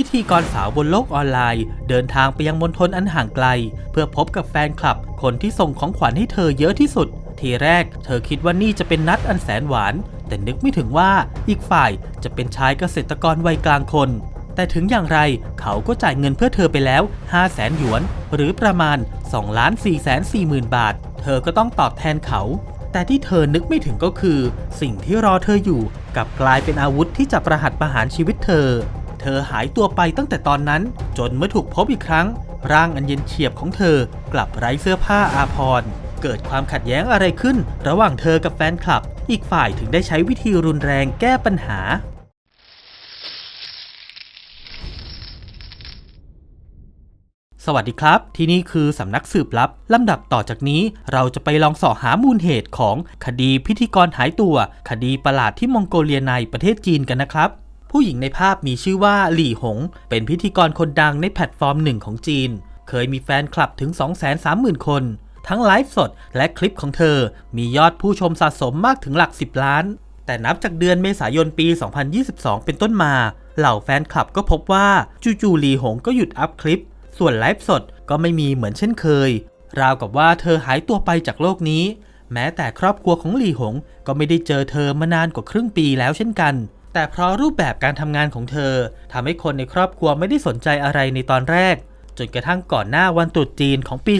พิธีกรสาวบนโลกออนไลน์ เดินทางไปยังมณฑลอันห่างไกล เพื่อพบกับแฟนคลับ คนที่ส่งของขวัญให้เธอเยอะที่สุด ทีแรกเธอคิดว่านี่จะเป็นนัดอันแสนหวาน แต่นึกไม่ถึงว่าอีกฝ่ายจะเป็นชายเกษตรกรวัยกลางคน แต่ถึงอย่างไรเขาก็จ่ายเงินเพื่อเธอไปแล้ว 5 0 0แสนหยวน หรือประมาณ2ล้าน4แสน4หมื่นบาท เธอก็ต้องตอบแทนเขาแต่ที่เธอนึกไม่ถึงก็คือ สิ่งที่รอเธออยู่กับกลายเป็นอาวุธที่จะประหัตประหารชีวิตเธอ ธอหายตัวไปตั้งแต่ตอนนั้น จนเมื่อถูกพบอีกครั้ง ร่างอันเย็นเฉียบของเธอกลับไร้เสื้อผ้าอาภรเกิดความขัดแย้งอะไรขึ้น ระหว่างเธอกับแฟนคลับ อีกฝ่ายถึงได้ใช้วิธีรุนแรงแก้ปัญหาสวัสดีครับ ที่นี่คือสำนักสืบลับ ลำดับต่อจากนี้เราจะไปลองสอหามูลเหตุของคดีพิธีกรหายตัว คดีประหลาดที่มองโกเลียในประเทศจีนกันนะครับ ผู้หญิงในภาพมีชื่อว่าหลี่หง เป็นพิธีกรคนดังในแพลตฟอร์มหนึ่งของจีน เคยมีแฟนคลับถึง 230,000 คน ทั้งไลฟ์สดและคลิปของเธอ มียอดผู้ชมสะสมมากถึงหลัก 10 ล้าน แต่นับจากเดือนเมษายนปี 2022 เป็นต้นมา เหล่าแฟนคลับก็พบว่าจู่ๆหลี่หงก็หยุดอัพคลิป ส่วนไลฟ์สดก็ไม่มีเหมือนเช่นเคย ราวกับว่าเธอหายตัวไปจากโลกนี้ แม้แต่ครอบครัวของหลี่หงก็ไม่ได้เจอเธอมานานกว่าครึ่งปีแล้วเช่นกัน แต่เพราะรูปแบบการทำงานของเธอทำให้คนในครอบครัวไม่ได้สนใจอะไรในตอนแรก จนกระทั่งก่อนหน้าวันตรุษจีนของปี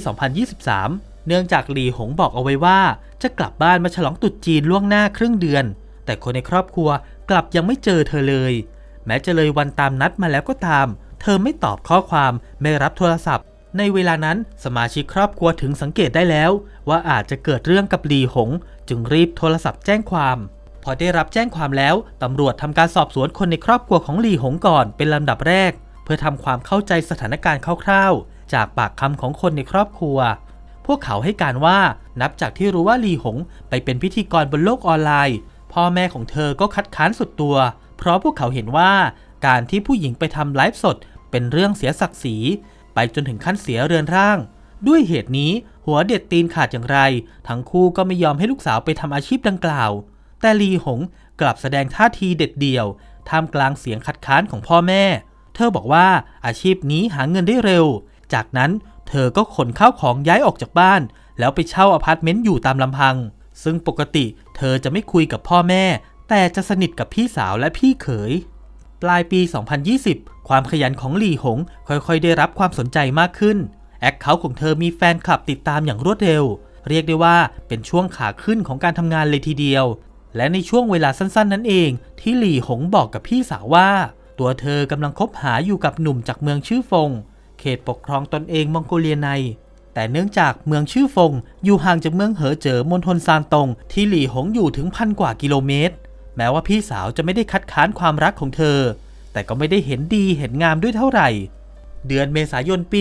2023 เนื่องจากหลีหงบอกเอาไว้ว่า จะกลับบ้านมาฉลองตรุษจีนล่วงหน้าครึ่งเดือน แต่คนในครอบครัวกลับยังไม่เจอเธอเลย แม้จะเลยวันตามนัดมาแล้วก็ตาม เธอไม่ตอบข้อความไม่รับโทรศัพท์ ในเวลานั้นสมาชิกครอบครัวถึงสังเกตได้แล้ว ว่าอาจจะเกิดเรื่องกับหลีหง จึงรีบโทรศัพท์แจ้งความ พอได้รับแจ้งความแล้วตำรวจทำการสอบสวนคนในครอบครัวของหลีหงก่อนเป็นลำดับแรก เพื่อทำความเข้าใจสถานการณ์คร่าวๆ จากปากคำของคนในครอบครัว พวกเขาให้การว่านับจากที่รู้ว่าหลีหงไปเป็นพิธีกรบนโลกออนไลน์ พ่อแม่ของเธอก็คัดค้านสุดตัว เพราะพวกเขาเห็นว่าการที่ผู้หญิงไปทำไลฟ์สด เป็นเรื่องเสียศักดิ์ศรีไปจนถึงขั้นเสียเรือนร่าง ด้วยเหตุนี้หัวเด็ดตีนขาดอย่างไร ทั้งคู่ก็ไม่ยอมให้ลูกสาวไปทำอาชีพดังกล่าว แต่ลีหงกลับแสดงท่าทีเด็ดเดี่ยวท่ามกลางเสียงคัดค้านของพ่อแม่ เธอบอกว่าอาชีพนี้หาเงินได้เร็ว จากนั้นเธอก็ขนข้าวของย้ายออกจากบ้าน แล้วไปเช่าอพาร์ตเมนต์อยู่ตามลำพัง ซึ่งปกติเธอจะไม่คุยกับพ่อแม่ แต่จะสนิทกับพี่สาวและพี่เขย ปลายปี 2020 ความขยันของหลี่หงค่อยๆ ได้รับความสนใจมากขึ้น แอคเคาท์ของเธอมีแฟนคลับติดตามอย่างรวดเร็ว เรียกได้ว่าเป็นช่วงขาขึ้นของการทำงานเลยทีเดียว และในช่วงเวลาสั้นๆ นั้นเอง ที่หลี่หงบอกกับพี่สาวว่า ตัวเธอกำลังคบหาอยู่กับหนุ่มจากเมืองชื่อฟง เขตปกครองตนเองมองโกเลียใน แต่เนื่องจากเมืองชื่อฟง อยู่ห่างจากเมืองเหอเจ๋อมณฑลซานตง ที่หลี่หงอยู่ถึงพันกว่ากิโลเมตร แม้ว่าพี่สาวจะไม่ได้คัดค้านความรักของเธอ แต่ก็ไม่ได้เห็นดีเห็นงามด้วยเท่าไหร่เดือนเมษายนปี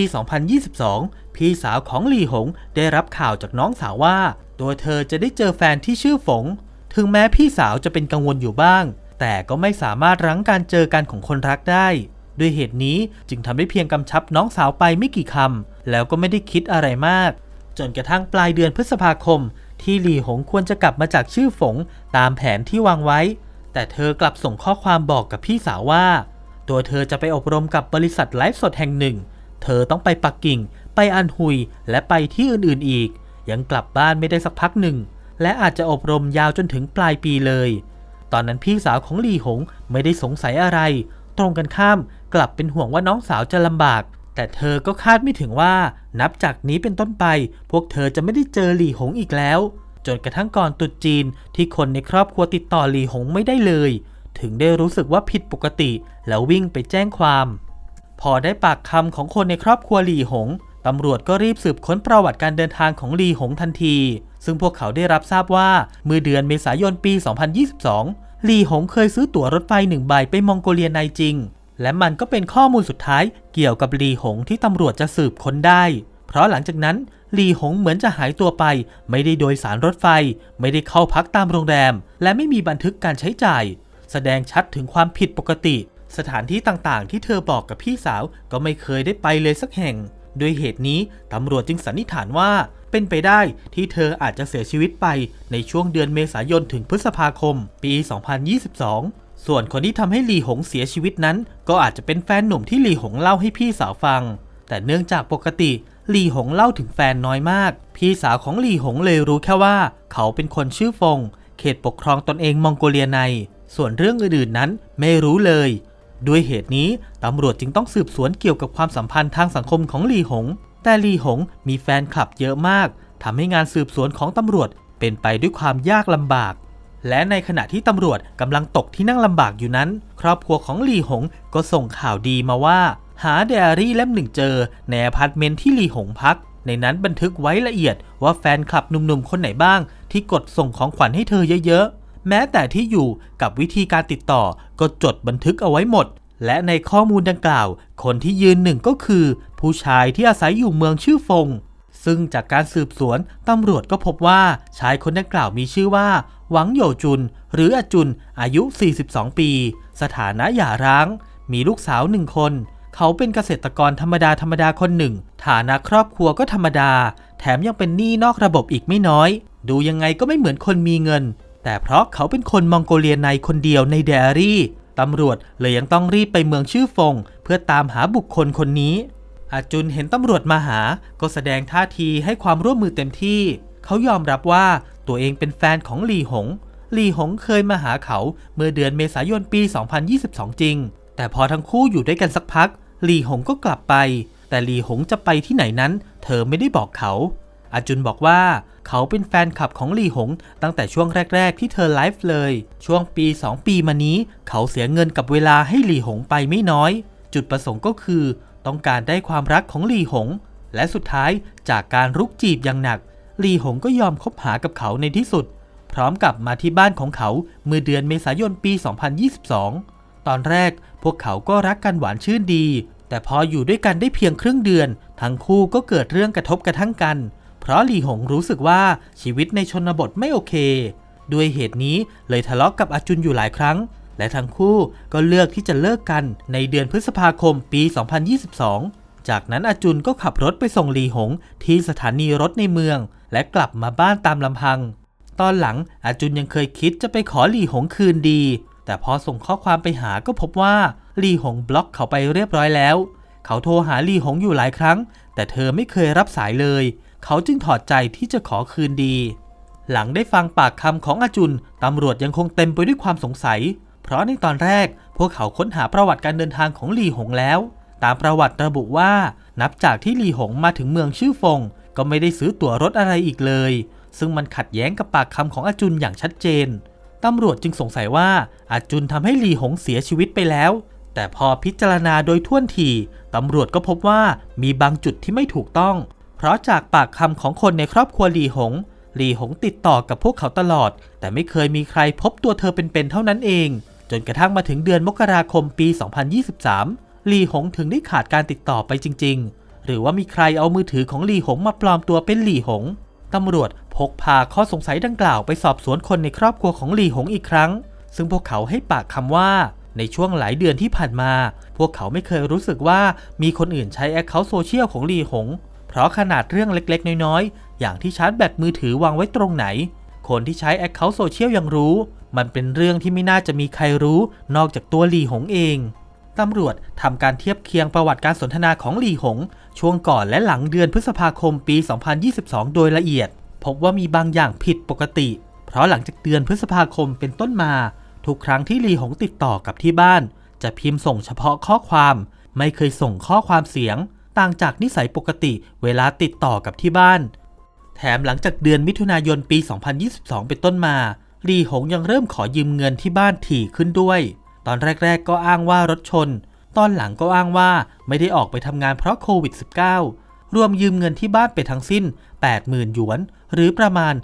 2022 พี่สาวของหลี่หง ได้รับข่าวจากน้องสาวว่า ตัวเธอจะได้เจอแฟนที่ชื่อฝง ถึงแม้พี่สาวจะเป็นกังวลอยู่บ้าง แต่ก็ไม่สามารถรั้งการเจอกันของคนรักได้ ด้วยเหตุนี้จึงทำได้เพียงกำชับน้องสาวไปไม่กี่คำแล้วก็ไม่ได้คิดอะไรมาก จนกระทั่งปลายเดือนพฤษภาคม ที่หลี่หงควรจะกลับมาจากชื่อฝงตามแผนที่วางไว้ แต่เธอกลับส่งข้อความบอกกับพี่สาวว่า ตัวเธอจะไปอบรมกับบริษัทไลฟ์สดแห่งหนึ่ง เธอต้องไปปักกิ่ง ไปอันฮุยและไปที่อื่นๆอีก ยังกลับบ้านไม่ได้สักพักหนึ่ง และอาจจะอบรมยาวจนถึงปลายปีเลย ตอนนั้นพี่สาวของหลี่หงไม่ได้สงสัยอะไร ตรงกันข้ามกลับเป็นห่วงว่าน้องสาวจะลำบาก แต่เธอก็คาดไม่ถึงว่า นับจากนี้เป็นต้นไป พวกเธอจะไม่ได้เจอหลี่หงอีกแล้ว จนกระทั่งก่อนตรุษจีนที่คนในครอบครัวติดต่อหลี่หงไม่ได้เลย ถึงได้รู้สึกว่าผิดปกติ แล้ววิ่งไปแจ้งความ พอได้ปากคำของคนในครอบครัวหลี่หงตำรวจก็รีบสืบค้นประวัติการเดินทางของหลีหงทันที ซึ่งพวกเขาได้รับทราบว่าเมื่อเดือนเมษายนปี 2022หลีหงเคยซื้อตั๋วรถไฟหนึ่งใบไปมองโกเลียในจริง และมันก็เป็นข้อมูลสุดท้ายเกี่ยวกับหลีหงที่ตำรวจจะสืบค้นได้ เพราะหลังจากนั้นหลีหงเหมือนจะหายตัวไป ไม่ได้โดยสารรถไฟ ไม่ได้เข้าพักตามโรงแรม และไม่มีบันทึกการใช้จ่าย แสดงชัดถึงความผิดปกติ สถานที่ต่างๆ ที่เธอบอกกับพี่สาวก็ไม่เคยได้ไปเลยสักแห่ง ด้วยเหตุนี้ตำรวจจึงสันนิษฐานว่า เป็นไปได้ที่เธออาจจะเสียชีวิตไปในช่วงเดือนเมษายนถึงพฤษภาคม ปี 2022 ส่วนคนที่ทำให้หลีหงเสียชีวิตนั้น ก็อาจจะเป็นแฟนหนุ่มที่หลีหงเล่าให้พี่สาวฟัง แต่เนื่องจากปกติหลีหงเล่าถึงแฟนน้อยมาก พี่สาวของหลีหงเลยรู้แค่ว่า เขาเป็นคนชื่อฟง เขตปกครองตนเองมองโกเลียใน ส่วนเรื่องอื่นๆนั้นไม่รู้เลย ด้วยเหตุนี้ตำรวจจึงต้องสืบสวนเกี่ยวกับความสัมพันธ์ทางสังคมของหลีหง แต่หลีหงมีแฟนคลับเยอะมากทำให้งานสืบสวนของตำรวจเป็นไปด้วยความยากลำบาก และในขณะที่ตำรวจกำลังตกที่นั่งลำบากอยู่นั้น ครอบครัวของหลีหงก็ส่งข่าวดีมาว่า หาไดอารี่เล่มหนึ่งเจอในอพาร์ตเมนต์ที่หลีหงพัก ในนั้นบันทึกไว้ละเอียดว่าแฟนคลับหนุ่มๆคนไหนบ้าง ที่กดส่งของขวัญให้เธอเยอะๆ แม้แต่ที่อยู่กับวิธีการติดต่อก็จดบันทึกเอาไว้หมด และในข้อมูลดังกล่าว คนที่ยืนหนึ่งก็คือ ผู้ชายที่อาศัยอยู่เมืองชื่อฟง ซึ่งจากการสืบสวนตำรวจก็พบว่าชายคนดังกล่าวมีชื่อว่า หวังโยจุน หรืออาจุน อายุ 42 ปี สถานะหย่าร้าง มีลูกสาวหนึ่งคนเขาเป็นเกษตรกรธรรมดาธรรมดาคนหนึ่ง ฐานะครอบครัวก็ธรรมดา แถมยังเป็นหนี้นอกระบบอีกไม่น้อย ดูยังไงก็ไม่เหมือนคนมีเงิน แต่เพราะเขาเป็นคนมองโกเลียในคนเดียวในไดอารี่ตำรวจเลยยังต้องรีบไปเมืองชื่อฟง เพื่อตามหาบุคคลคนนี้ อาจุนเห็นตำรวจมาหา ก็แสดงท่าทีให้ความร่วมมือเต็มที่ เขายอมรับว่าตัวเองเป็นแฟนของหลีหง หลีหงเคยมาหาเขาเมื่อเดือนเมษายนปี 2022 จริง แต่พอทั้งคู่อยู่ด้วยกันสักพัก หลีหงก็กลับไป แต่หลีหงจะไปที่ไหนนั้น เธอไม่ได้บอกเขา อาจุนบอกว่าเขาเป็นแฟนคลับของหลีหง ตั้งแต่ช่วงแรก ๆ ที่เธอไลฟ์เลย ช่วงปี 2 ปีมานี้ เขาเสียเงินกับเวลาให้หลีหงไปไม่น้อย จุดประสงค์ก็คือ ต้องการได้ความรักของหลีหง และสุดท้ายจากการรุกจีบอย่างหนัก หลีหงก็ยอมคบหากับเขาในที่สุด พร้อมกับมาที่บ้านของเขาเมื่อเดือนเมษายนปี 2022 ตอนแรกพวกเขาก็รักกันหวานชื่นดี แต่พออยู่ด้วยกันได้เพียงครึ่งเดือน ทั้งคู่ก็เกิดเรื่องกระทบกระทั่งกัน เพราะหลีหงรู้สึกว่าชีวิตในชนบทไม่โอเค ด้วยเหตุนี้เลยทะเลาะกกับอาจุนอยู่หลายครั้ง และทั้งคู่ก็เลือกที่จะเลิกกันในเดือนพฤษภาคมปี 2022 จากนั้นอาจุนก็ขับรถไปส่งหลีหงที่สถานีรถในเมือง และกลับมาบ้านตามลำพัง ตอนหลังอาจุนยังเคยคิดจะไปขอหลีหงคืนดี แต่พอส่งข้อความไปหาก็พบว่าหลีหงบล็อกเขาไปเรียบร้อยแล้ว เขาโทรหาหลีหงอยู่หลายครั้ง แต่เธอไม่เคยรับสายเลย เขาจึงถอดใจที่จะขอคืนดี หลังได้ฟังปากคำของอาจุนตำรวจยังคงเต็มไปด้วยความสงสัย เพราะในตอนแรกพวกเขาค้นหาประวัติการเดินทางของหลีหงแล้ว ตามประวัติระบุว่า นับจากที่หลีหงมาถึงเมืองชื่อฟง ก็ไม่ได้ซื้อตั๋วรถอะไรอีกเลย ซึ่งมันขัดแย้งกับปากคำของอาจุนอย่างชัดเจนตำรวจจึงสงสัยว่าอาจุนทำให้หลีหงเสียชีวิตไปแล้วแต่พอพิจารณาโดยท่วนทีตำรวจก็พบว่ามีบางจุดที่ไม่ถูกต้อง เพราะจากปากคำของคนในครอบครัวหลีหง หลีหงติดต่อกับพวกเขาตลอด แต่ไม่เคยมีใครพบตัวเธอเป็นๆเท่านั้นเอง จนกระทั่งมาถึงเดือนมกราคมปี 2023 หลีหงถึงได้ขาดการติดต่อไปจริง ๆ หรือว่ามีใครเอามือถือของหลีหงมาปลอมตัวเป็นหลีหงตำรวจพกพาข้อสงสัยดังกล่าวไปสอบสวนคนในครอบครัวของหลีหงอีกครั้ง ซึ่งพวกเขาให้ปากคำว่าในช่วงหลายเดือนที่ผ่านมา พวกเขาไม่เคยรู้สึกว่ามีคนอื่นใช้แอคเคาท์โซเชียลของหลีหง เพราะขนาดเรื่องเล็กๆ น้อยๆ อย่างที่ชาร์จแบตมือถือวางไว้ตรงไหน คนที่ใช้แอคเคาท์โซเชียลยังรู้ มันเป็นเรื่องที่ไม่น่าจะมีใครรู้นอกจากตัวหลีหงเองตำรวจทำการเทียบเคียงประวัติการสนทนาของหลีหง ช่วงก่อนและหลังเดือนพฤษภาคมปี 2022 โดยละเอียด พบว่ามีบางอย่างผิดปกติ เพราะหลังจากเดือนพฤษภาคมเป็นต้นมา ทุกครั้งที่หลีหงติดต่อกับที่บ้าน จะพิมพ์ส่งเฉพาะข้อความ ไม่เคยส่งข้อความเสียง ต่างจากนิสัยปกติเวลาติดต่อกับที่บ้าน แถมหลังจากเดือนมิถุนายนปี 2022 เป็นต้นมาลีหงยังเริ่มขอยืมเงินที่บ้านถี่ขึ้นด้วย ตอนแรก ๆ ก็อ้างว่ารถชน ตอนหลังก็อ้างว่าไม่ได้ออกไปทำงานเพราะโควิด -19 รวมยืมเงินที่บ้านไปทั้งสิ้น 80,000หยวน หรือประมาณ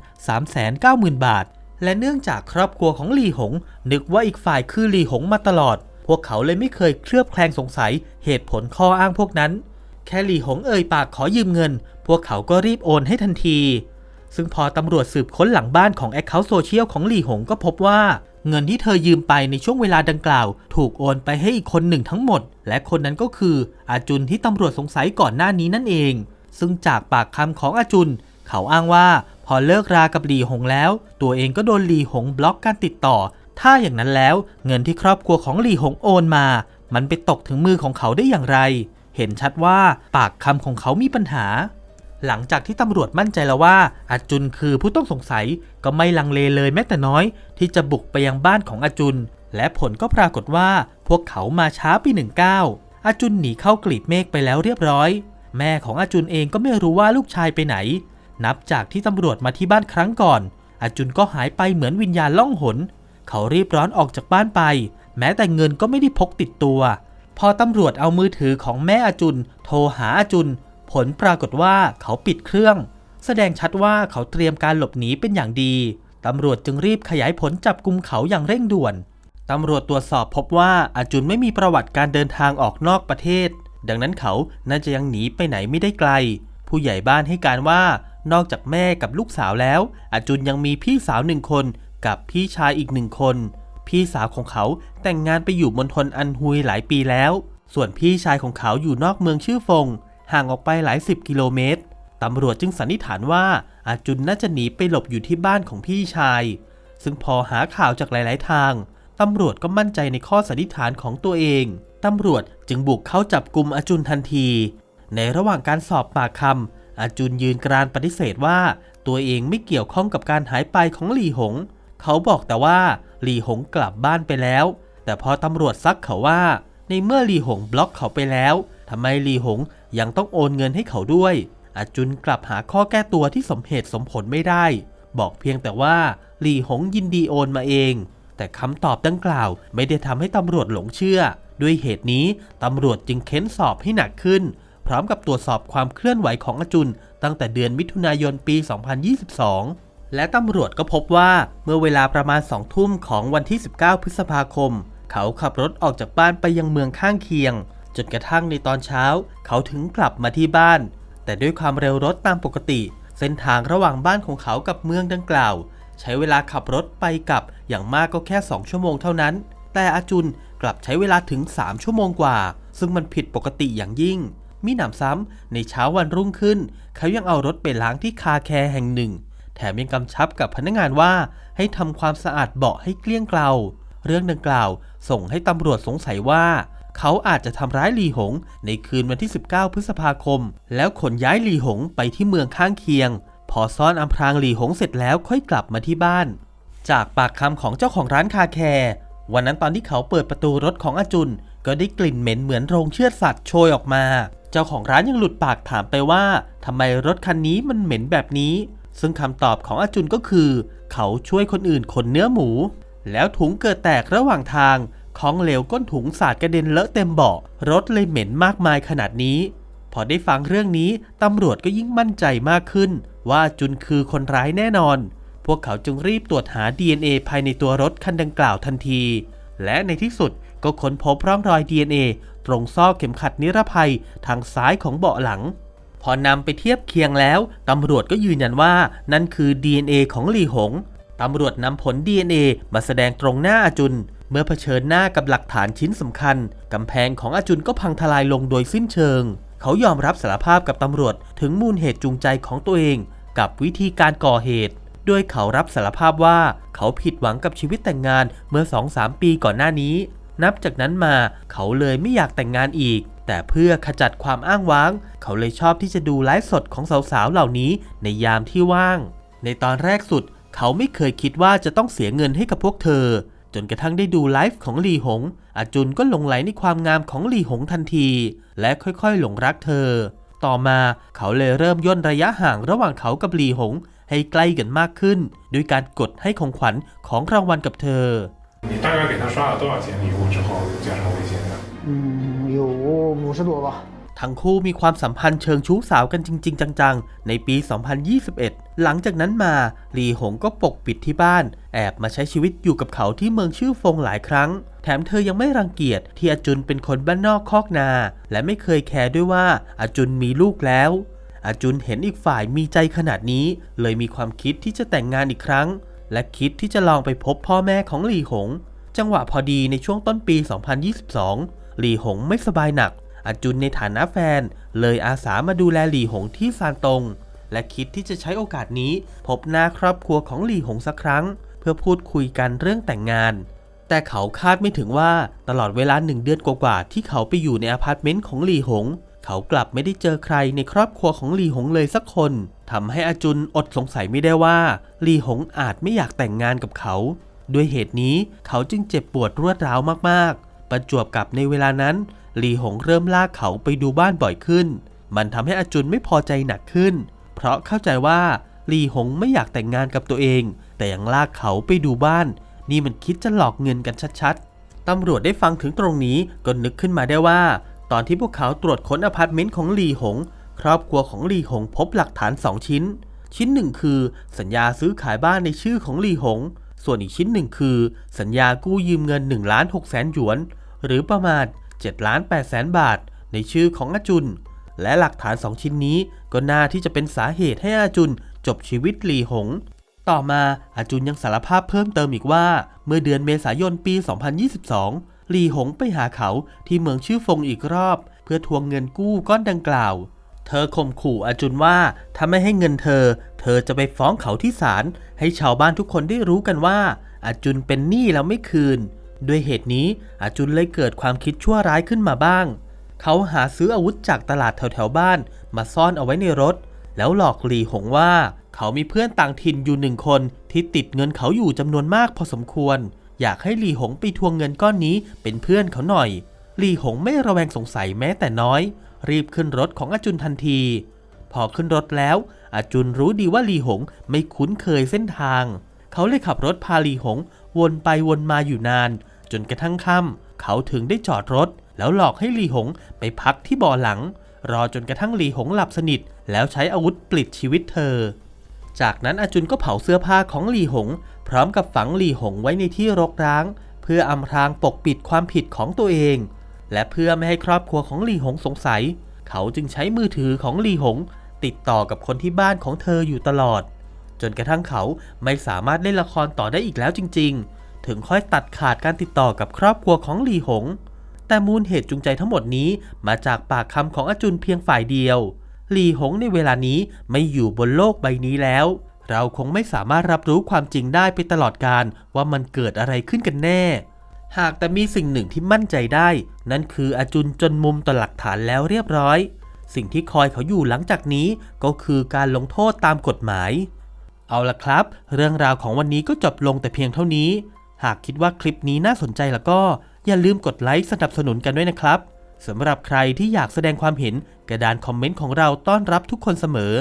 390,000 บาท และเนื่องจากครอบครัวของลีหง นึกว่าอีกฝ่ายคือลีหงมาตลอด พวกเขาเลยไม่เคยเคลือบแคลงสงสัยเหตุผลข้ออ้างพวกนั้น แค่หลีหงเอ่ยปากขอยืมเงิน พวกเขาก็รีบโอนให้ทันที ซึ่งพอตำรวจสืบค้นหลังบ้านของแอคเคาท์โซเชียลของหลี่หงก็พบว่า เงินที่เธอยืมไปในช่วงเวลาดังกล่าว ถูกโอนไปให้อีกคนหนึ่งทั้งหมด และคนนั้นก็คืออาจุนที่ตำรวจสงสัยก่อนหน้านี้นั่นเอง ซึ่งจากปากคำของอาจุน เขาอ้างว่าพอเลิกรากับหลีหงแล้ว ตัวเองก็โดนหลีหงบล็อกการติดต่อ ถ้าอย่างนั้นแล้ว เงินที่ครอบครัวของหลี่หงโอนมา มันไปตกถึงมือของเขาได้อย่างไร เห็นชัดว่าปากคำของเขามีปัญหา หลังจากที่ตำรวจมั่นใจแล้วว่าอาจุนคือผู้ต้องสงสัยก็ไม่ลังเลเลยแม้แต่น้อย ที่จะบุกไปยังบ้านของอาจุน และผลก็ปรากฏว่าพวกเขามาช้าไปหนึ่งก้าวอาจุนหนีเข้ากลีบเมฆไปแล้วเรียบร้อย แม่ของอาจุนเองก็ไม่รู้ว่าลูกชายไปไหน นับจากที่ตำรวจมาที่บ้านครั้งก่อนอาจุนก็หายไปเหมือนวิญญาณล่องหน เขารีบร้อนออกจากบ้านไป แม้แต่เงินก็ไม่ได้พกติดตัว อตำรวจเอามือถือของแม่อาจุน โทรหาอาจุน ผลปรากฏว่าเขาปิดเครื่อง แสดงชัดว่าเขาเตรียมการหลบหนีเป็นอย่างดี ตำรวจจึงรีบขยายผลจับกลุ่มเขาอย่างเร่งด่วน ตำรวจตรวจสอบพบว่าอาจุนไม่มีประวัติการเดินทางออกนอกประเทศ ดังนั้นเขาน่าจะยังหนีไปไหนไม่ได้ไกล ผู้ใหญ่บ้านให้การว่านอกจากแม่กับลูกสาวแล้วอาจุนยังมีพี่สาวหนึ่งคนกับพี่ชายอีกหนึ่งคน พี่สาวของเขาแต่งงานไปอยู่มณฑลอันฮุยหลายปีแล้ว ส่วนพี่ชายของเขาอยู่นอกเมืองชื่อฟง ห่างออกไปหลายสิบกิโลเมตรตำรวจจึงสันนิษฐานว่าอาจุนน่าจะหนีไปหลบอยู่ที่บ้านของพี่ชาย ซึ่งพอหาข่าวจากหลาย ๆ ทาง ตำรวจก็มั่นใจในข้อสันนิษฐานของตัวเอง ตำรวจจึงบุกเข้าจับกลุ่มอาจุนทันที ในระหว่างการสอบปากคำอาจุนยืนกรานปฏิเสธว่า ตัวเองไม่เกี่ยวข้องกับการหายไปของหลี่หง เขาบอกแต่ว่า หลี่หงกลับบ้านไปแล้ว แต่พอตำรวจซักเขาว่า ในเมื่อหลี่หงบล็อกเขาไปแล้วทำไมหลี่หงยังต้องโอนเงินให้เขาด้วยอาจุนกลับหาข้อแก้ตัวที่สมเหตุสมผลไม่ได้ บอกเพียงแต่ว่าหลี่หงยินดีโอนมาเอง แต่คำตอบดังกล่าวไม่ได้ทำให้ตำรวจหลงเชื่อ ด้วยเหตุนี้ตำรวจจึงเค้นสอบให้หนักขึ้น พร้อมกับตรวจสอบความเคลื่อนไหวของอาจุน ตั้งแต่เดือนมิถุนายนปี 2022 และตำรวจก็พบว่าเมื่อเวลาประมาณ2ทุ่มของวันที่ 19 พฤษภาคม เขาขับรถออกจากบ้านไปยังเมืองข้างเคียง จนกระทั่งในตอนเช้า เขาถึงกลับมาที่บ้าน แต่ด้วยความเร็วรถตามปกติ เส้นทางระหว่างบ้านของเขากับเมืองดังกล่าว ใช้เวลาขับรถไปกลับอย่างมากก็แค่ 2 ชั่วโมงเท่านั้น แต่อาจุนกลับใช้เวลาถึง 3 ชั่วโมงกว่า ซึ่งมันผิดปกติอย่างยิ่งมิหนำซ้ำในเช้าวันรุ่งขึ้น เขายังเอารถไปล้างที่คาแคร์แห่งหนึ่ง แถมยังกำชับกับพนักงานว่าให้ทำความสะอาดเบาะให้เกลี้ยงเกลาเรื่องดังกล่าวส่งให้ตำรวจสงสัยว่า เขาอาจจะทำร้ายหลีหง ในคืนวันที่ 19 พฤษภาคม แล้วขนย้ายหลีหงไปที่เมืองข้างเคียง พอซ่อนอำพรางหลีหงเสร็จแล้วค่อยกลับมาที่บ้าน จากปากคำของเจ้าของร้านคาแคร์วันนั้นตอนที่เขาเปิดประตูรถของอาจุน ก็ได้กลิ่นเหม็นเหมือนโรงเชือดสัตว์โชยออกมา เจ้าของร้านยังหลุดปากถามไปว่าทำไมรถคันนี้มันเหม็นแบบนี้ ซึ่งคำตอบของอาจุนก็คือ เขาช่วยคนอื่นขนเนื้อหมู แล้วถุงเกิดแตกระหว่างทางของเหลวก้นถุงสาดกระเด็นเลอะเต็มเบาะรถเลยเหม็นมากมายขนาดนี้ พอได้ฟังเรื่องนี้ตำรวจก็ยิ่งมั่นใจมากขึ้น ว่าจุนคือคนร้ายแน่นอน พวกเขาจึงรีบตรวจหา DNA ภายในตัวรถคันดังกล่าวทันที และในที่สุดก็ค้นพบร่องรอย DNA ตรงซอกเข็มขัดนิรภัยทางซ้ายของเบาะหลัง พอนำไปเทียบเคียงแล้วตำรวจก็ยืนยันว่านั่นคือ DNA ของหลี่หงตำรวจนำผล DNA มาแสดงตรงหน้าอาจุน เมื่อเผชิญหน้ากับหลักฐานชิ้นสำคัญกำแพงของอาจุนก็พังทลายลงโดยสิ้นเชิง เขายอมรับสารภาพกับตำรวจถึงมูลเหตุจูงใจของตัวเอง กับวิธีการก่อเหตุ โดยเขารับสารภาพว่าเขาผิดหวังกับชีวิตแต่งงานเมื่อ 2-3 ปีก่อนหน้านี้ นับจากนั้นมาเขาเลยไม่อยากแต่งงานอีก แต่เพื่อขจัดความอ้างว้าง เขาเลยชอบที่จะดูไลฟ์สดของสาวๆเหล่านี้ในยามที่ว่าง ในตอนแรกสุด เขาไม่เคยคิดว่าจะต้องเสียเงินให้กับพวกเธอ จนกระทั่งได้ดูไลฟ์ของหลีหง อาจุนก็หลงไหลในความงามของหลีหงทันที และค่อยๆหลงรักเธอ ต่อมาเขาเลยเริ่มย่นระยะห่างระหว่างเขากับหลีหง ให้ใกล้กันมากขึ้น ด้วยการกดให้ของขวัญของรางวัลกับเธอ 你大概给他刷了多少钱礼物之后加上微信的？嗯， 有五十多吧。 ทั้งคู่มีความสัมพันธ์เชิงชู้สาวกันจริง ๆ จัง ๆ ในปี 2021 หลังจากนั้นมาหลีหงก็ปกปิดที่บ้าน แอบมาใช้ชีวิตอยู่กับเขาที่เมืองชื่อฟงหลายครั้ง แถมเธอยังไม่รังเกียจที่อาจุนเป็นคนบ้านนอกคอกนา และไม่เคยแคร์ด้วยว่าอาจุนมีลูกแล้ว อาจุนเห็นอีกฝ่ายมีใจขนาดนี้ เลยมีความคิดที่จะแต่งงานอีกครั้ง และคิดที่จะลองไปพบพ่อแม่ของหลีหง จังหวะพอดีในช่วงต้นปี 2022 หลี่หงไม่สบายหนักอาจุนในฐานะแฟน เลยอาสามาดูแลหลี่หงที่ซานตง และคิดที่จะใช้โอกาสนี้ พบหน้าครอบครัวของหลี่หงสักครั้ง เพื่อพูดคุยกันเรื่องแต่งงาน แต่เขาคาดไม่ถึงว่าตลอดเวลาหนึ่งเดือนกว่าๆที่เขาไปอยู่ในอพาร์ตเมนต์ของหลี่หง เขากลับไม่ได้เจอใครในครอบครัวของหลี่หงเลยสักคนทำให้อาจุนอดสงสัยไม่ได้ว่าหลี่หงอาจไม่อยากแต่งงานกับเขา ด้วยเหตุนี้เขาจึงเจ็บปวดรวดร้าวมากๆ ประจวบกับในเวลานั้นหลีหงเริ่มลากเขาไปดูบ้านบ่อยขึ้น มันทำให้อาจุนไม่พอใจหนักขึ้น เพราะเข้าใจว่าหลีหงไม่อยากแต่งงานกับตัวเอง แต่ยังลากเขาไปดูบ้าน นี่มันคิดจะหลอกเงินกันชัดๆ ตำรวจได้ฟังถึงตรงนี้ก็นึกขึ้นมาได้ว่า ตอนที่พวกเขาตรวจค้นอพาร์ตเมนต์ของหลีหง ครอบครัวของหลีหงพบหลักฐาน2ชิ้น ชิ้นหนึ่งคือ สัญญาซื้อขายบ้านในชื่อของหลีหง ส่วนอีกชิ้นหนึ่งคือ สัญญากู้ยืมเงิน1ล้าน6แสนหยวน หรือประมาณ7ล้าน8แสนบาท ในชื่อของอาจุน และหลักฐาน 2 ชิ้นนี้ ก็น่าที่จะเป็นสาเหตุให้อาจุนจบชีวิตหลีหง ต่อมาอาจุนยังสารภาพเพิ่มเติมอีกว่า เมื่อเดือนเมษายนปี 2022 หลีหงไปหาเขาที่เมืองชื่อฟงอีกรอบ เพื่อทวงเงินกู้ก้อนดังกล่าว เธอข่มขู่อาจุนว่าถ้าไม่ให้เงินเธอ เธอจะไปฟ้องเขาที่ศาลให้ชาวบ้านทุกคนได้รู้กันว่าอาจุนเป็นหนี้แล้วไม่คืน ด้วยเหตุนี้อาจุนเลยเกิดความคิดชั่วร้ายขึ้นมาบ้าง เขาหาซื้ออาวุธจากตลาดแถวๆบ้านมาซ่อนเอาไว้ในรถ แล้วหลอกหลีหงว่า เขามีเพื่อนต่างถิ่นอยู่หนึ่งคนที่ติดเงินเขาอยู่จำนวนมากพอสมควร อยากให้หลีหงไปทวงเงินก้อนนี้เป็นเพื่อนเขาหน่อยหลีหงไม่ระแวงสงสัยแม้แต่น้อย รีบขึ้นรถของอาจุนทันที พอขึ้นรถแล้ว อาจุนรู้ดีว่าหลีหงไม่คุ้นเคยเส้นทาง เขาเลยขับรถพาหลีหงวนไปวนมาอยู่นาน จนกระทั่งค่ำเขาถึงได้จอดรถ แล้วหลอกให้หลีหงไปพักที่เบ่อหลัง รอจนกระทั่งหลีหงหลับสนิท แล้วใช้อาวุธปลิดชีวิตเธอ จากนั้นอาจุนก็เผาเสื้อผ้าของหลีหง พร้อมกับฝังหลีหงไว้ในที่รกร้าง เพื่ออำพรางปกปิดความผิดของตัวเอง และเพื่อไม่ให้ครอบครัวของหลีหงสงสัย เขาจึงใช้มือถือของหลีหง ติดต่อกับคนที่บ้านของเธออยู่ตลอด จนกระทั่งเขาไม่สามารถเล่นละครต่อได้อีกแล้วจริง ๆ ถึงค่อยตัดขาดการติดต่อกับครอบครัวของหลีหง แต่มูลเหตุจูงใจทั้งหมดนี้มาจากปากคำของอาจุนเพียงฝ่ายเดียว หลีหงในเวลานี้ไม่อยู่บนโลกใบนี้แล้ว เราคงไม่สามารถรับรู้ความจริงได้ไปตลอดการว่ามันเกิดอะไรขึ้นกันแน่ หากแต่มีสิ่งหนึ่งที่มั่นใจได้ นั่นคืออาจุนจนมุมต่อหลักฐานแล้วเรียบร้อย สิ่งที่คอยเขาอยู่หลังจากนี้ก็คือการลงโทษตามกฎหมายเอาละครับ เรื่องราวของวันนี้ก็จบลงแต่เพียงเท่านี้ หากคิดว่าคลิปนี้น่าสนใจแล้วก็อย่าลืมกดไลค์สนับสนุนกันด้วยนะครับสำหรับใครที่อยากแสดงความเห็นกระดานคอมเมนต์ของเราต้อนรับทุกคนเสมอ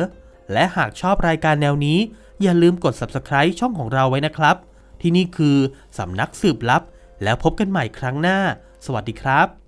และหากชอบรายการแนวนี้ อย่าลืมกด subscribe ช่องของเราไว้นะครับ ที่นี่คือสำนักสืบลับ แล้วพบกันใหม่ครั้งหน้า สวัสดีครับ